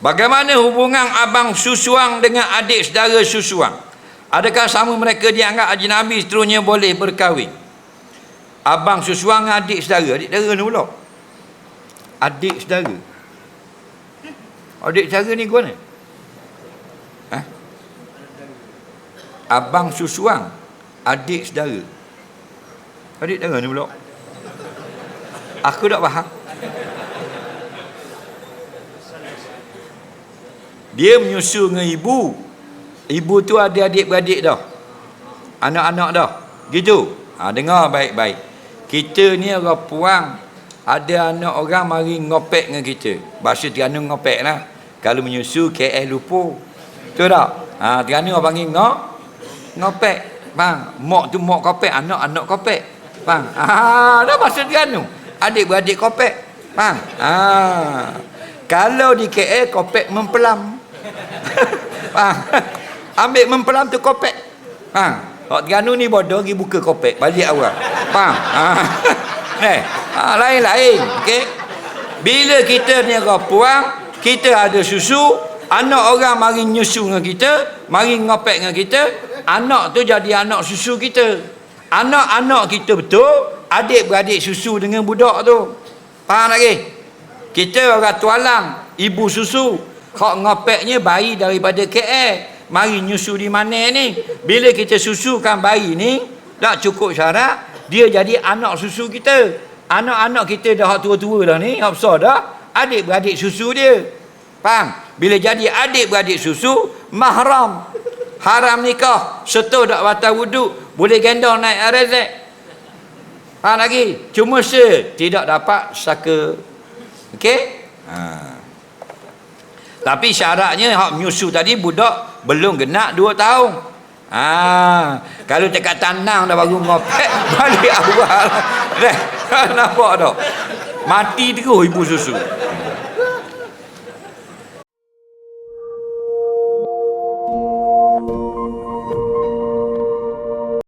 Bagaimana hubungan abang susuang dengan adik saudara susuang? Adakah sama mereka dianggap ajnabi seterusnya boleh berkahwin? Abang susuang dengan adik saudara. Adik saudara ni pula. Adik saudara. Adik saudara ni ke mana? Ha? Abang susuang. Adik saudara. Adik saudara ni pula. Aku tak faham. Dia menyusu dengan ibu. Ibu tu ada adik-beradik dah. Anak-anak dah. Gitu. Ha, dengar baik-baik. Kita ni orang puang. Ada anak orang mari ngopek dengan kita. Bahasa Terengganu ngopek lah. Kalau menyusu KL lupa. Betul tak? Ha, Terengganu orang panggil ngop. Ngopek. Bang, mok tu mok kopek. Anak-anak kopek. Bang. Ha, dah bahasa Terengganu. Adik-beradik kopek. Bang. Ha. Kalau di KL kopek mempelam. Faham? Ambil mempelam tu kopek. Faham? Kalau Terengganu ni bodoh pergi buka kopek balik awal. Faham? Ha. Eh, ha, lain-lain, okey. Bila kita ni puang, kita ada susu, anak orang mari nyusu dengan kita, mari ngopek dengan kita, anak tu jadi anak susu kita. Anak-anak kita betul, adik-beradik susu dengan budak tu. Faham lagi? Kita orang tualang, ibu susu, Kok ngopeknya bayi daripada KL. Mari nyusu di mana ni? Bila kita susukan bayi ni, tak cukup syarat, dia jadi anak susu kita. Anak-anak kita dah tua-tua dah ni, hak besar dah, adik-beradik susu dia. Faham? Bila jadi adik-beradik susu, mahram. Haram nikah. Setuh tak batal wuduk, boleh gendong naik rezek. Faham lagi? Cuma se tidak dapat saka. Okey? Ha. Tapi syaratnya hak menyusu tadi budak belum genap 2 tahun. Ha, kalau dekat tanang dah baru ngopek balik awal. Dah nampak tak? Mati terus ibu susu.